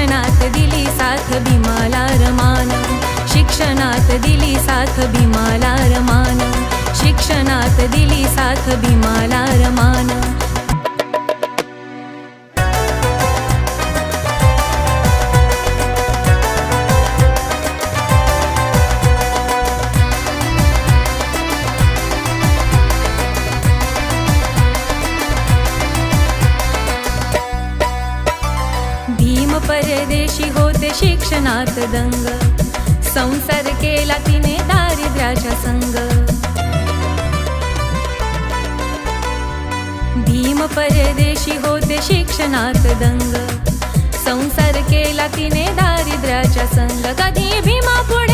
शिक्षणात दिली साथ भीमाला रमान. शिक्षणात दिली साथ भीमाला रमान. शिक्षणात दिली साथ भीमाला रमान. परदेशी होते शिक्षणात दंग. संसार केला तिने दारिद्र्याच्या संग. भीम परदेशी होते शिक्षणात दंग. संसार केला तिने दारिद्र्याच्या संग. कधी भीमा पुढे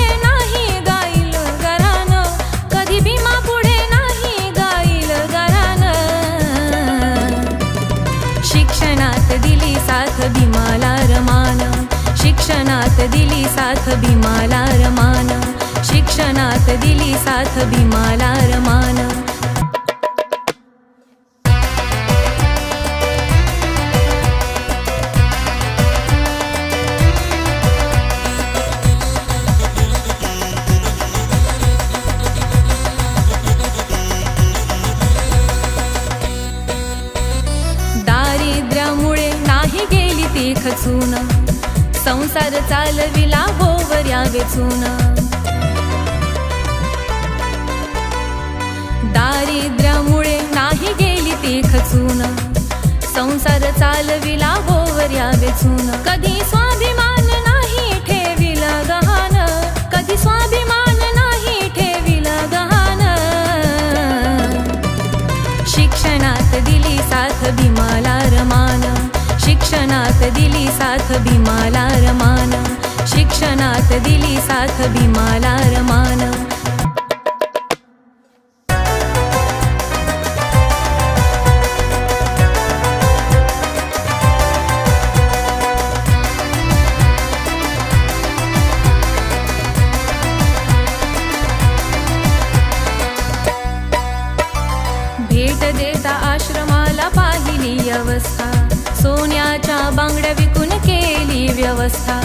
दिली साथ भीमाला रमान. शिक्षणात दिली साथ भीमाला रमान. संसार चालविला होवर्या वेचून. दारिद्र्यामुळे नाही गेली ती खचून. संसार चालविला होवर्या वेचून. कधी शिक्षणात दिली साथ भीमाला रमान. शिक्षणात दिली साथ भीमाला रमान. भेट देता आश्रमाला पाहिली अवस्था. सोन्याच्या बांगड्या विकून केली व्यवस्था.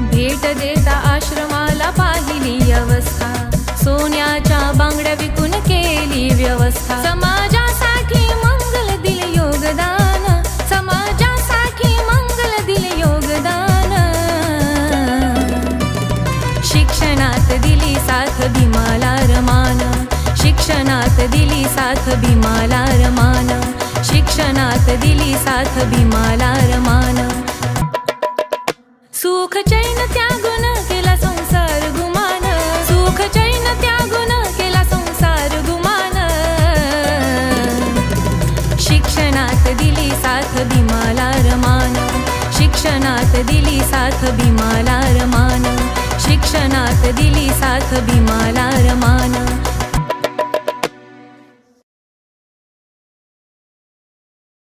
भेट देता आश्रमाला पाहिली अवस्था. सोन्याच्या बांगड्या विकून केली व्यवस्था. समाजासाठी मंगल दिल योगदान. समाजासाठी मंगल दिल योगदान. शिक्षणात दिली साथ भीमाला शिक्षणात दिली साथ भीमाला रमान. शिक्षणात दिली साथ भीमाला रमान. सुख चैन त्यागुन केला संसार गुमान. सुख चैन त्यागुन केला संसार गुमान. शिक्षणात दिली साथ भीमाला रमान. शिक्षणात दिली साथ भीमाला रमान. शिक्षणात दिली साथ भीमाला रमान.